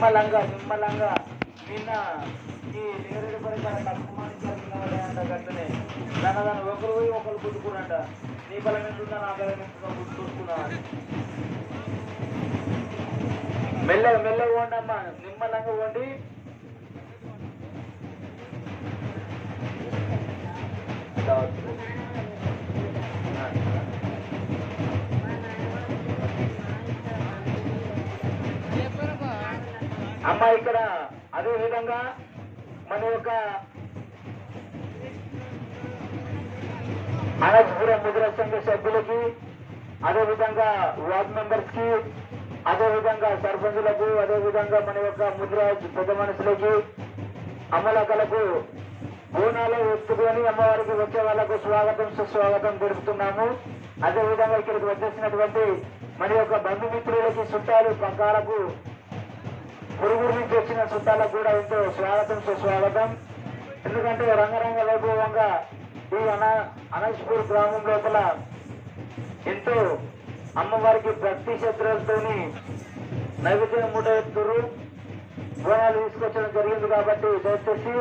నిమ్మలంగా నిమ్మలంగా నిన్న ఈ నేరేడు పని కాడ కట్టుకోమని జరిగిన అంట గట్లనే. దాని దాన్ని ఒకరు పోయి ఒకరు పుట్టుకున్నట నీ బలం ఎంతుందా నా బలం ఎందుకు పుట్టుకున్నా మెల్లగా మెల్లగా వండమ్మా నిమ్మలంగా వండి అమ్మ ఇక్కడ అదే విధంగా మన యొక్క అనంతపురం ముద్ర సంఘ సభ్యులకి అదే విధంగా వార్డ్ మెంబర్స్కి అదేవిధంగా సర్పంచులకు అదే విధంగా మన యొక్క ముద్ర పెద్ద మనుషులకి అమలకలకు బోనాలు ఎత్తుకొని అమ్మవారికి వచ్చే వాళ్ళకు స్వాగతం సుస్వాగతం తెలుపుతున్నాము. అదేవిధంగా ఇక్కడికి వచ్చేసినటువంటి మన యొక్క బంధుమిత్రులకి చుట్టాలు పక్కాలకు పురుగురు నుంచి వచ్చిన చుట్టాలకు కూడా ఎంతో స్వాగతం సుస్వాగతం. ఎందుకంటే రంగరంగ వైభవంగా ఈ అన అనస్పూర్ గ్రామం లోపల ఎంతో అమ్మవారికి భక్తి శత్రులతోని నైవేద్యం మూట ఎత్తురు. బోనాలు తీసుకొచ్చడం జరిగింది కాబట్టి దయచేసి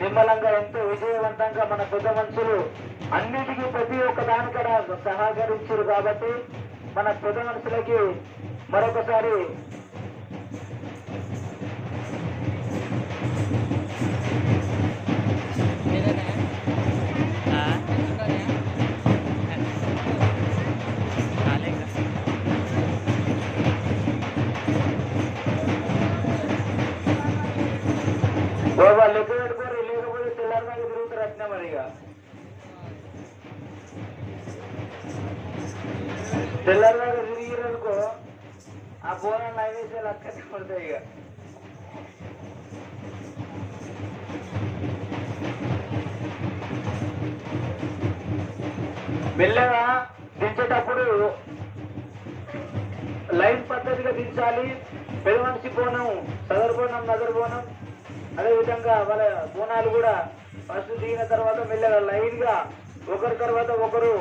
నిమ్మలంగా ఎంతో విజయవంతంగా మన పెద్ద మనుషులు అన్నిటికీ ప్రతి ఒక్క దానికడ సహకరించారు కాబట్టి మన పెద్ద మనుషులకి మరొకసారి తెల్లారిదాకా తిరిగిరనుకో ఆ బోనాలు నైవేద్యాలు అక్కడే పడతాయి ఇక. మెల్లగా దించేటప్పుడు లైన్ పద్ధతిగా దించాలి. పెద్ద మనిషి బోనం సదరు బోనం నగరు బోనం. అదేవిధంగా వాళ్ళ బోనాలు కూడా ఫస్ట్ దిగిన తర్వాత మెల్లగా లైన్గా ఒకరి తర్వాత ఒకరు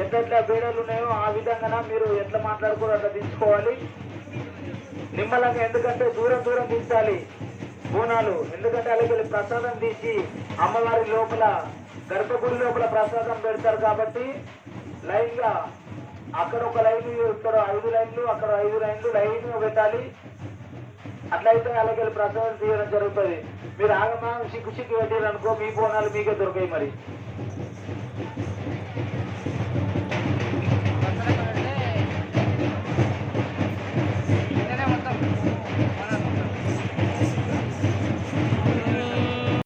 ఎట్లా బేడలు ఉన్నాయో ఆ విధంగా మీరు ఎట్లా మాట్లాడుకోరు అట్లా తీసుకోవాలి. నిమ్మలంగా ఎందుకంటే దూరం దూరం దించాలి బోనాలు. ఎందుకంటే అలాగే ప్రసాదం తీసి అమ్మవారి లోపల గర్భగుడి లోపల ప్రసాదం పెడతారు కాబట్టి లైన్గా అక్కడ ఒక లైన్ ఇక్కడ ఐదు లైన్లు అక్కడ ఐదు లైన్లు లైన్ పెట్టాలి. అట్లయితే అలాగే ప్రసాదం తీయడం జరుగుతుంది. మీరు ఆగమా సిగ్గు సిగ్గు పెట్టారు అనుకో మీ బోనాలు మీకే దొరికాయి మరి.